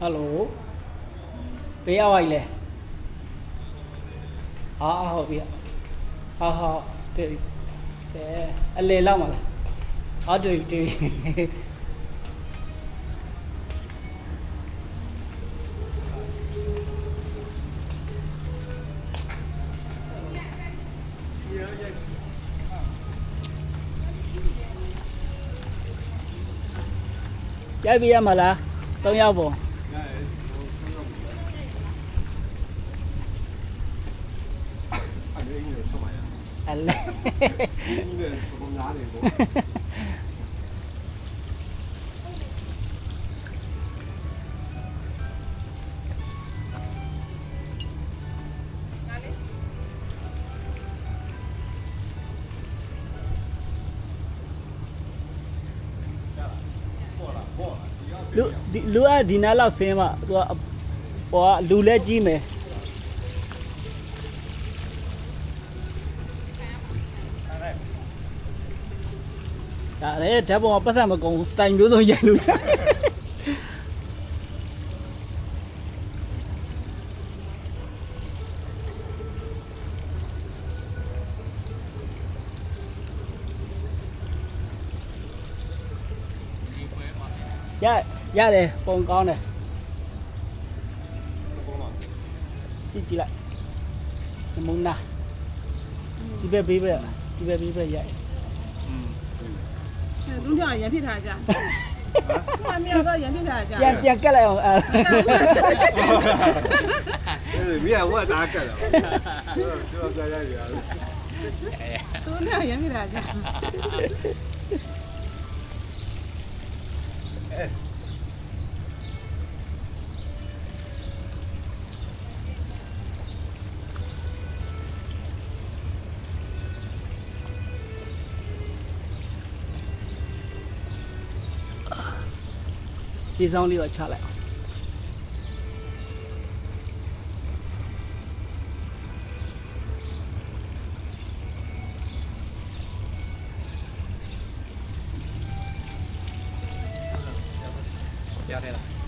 ဟယ်လိုဘေးရောက်ပါလေအာဟုတ်ပြီဟာဟာတေးတဲအလေလောက်မလားဟာတွေ့တွေ့ရိုက်ပြရမလား၃ယောက်ပုံ အဲ့ဒီအင်းကိုဆက်ပါရ အလဲအင်းနဲ့ပုံများနေပေါ့လူဒီလူကဒီနားလောက်ဆင်းမှသူကဟိုကလူလဲကြီးမယ် ဒါလည်းဓာတ်ပုံကပတ်စံမကုန်စတိုင်မျိုးစုံရိုက်လို့ရရတယ်ပုံကောင်းတယ်ပုံမှာကြည့်ကြည့်လိုက်နမုနာဒီဘက်ဘေးဘက်ဒီဘက်ဘေးဘက်ရိုက်อืม 弄点眼皮菜来家，弄点那个眼皮菜家，别别搁了 啊！哈哈哈！哈哈哈！哈哈哈！哈哈，没我咋搁了？哈哈哈！哈哈哈！哈哈哈！哈哈哈！the only a child. yeah.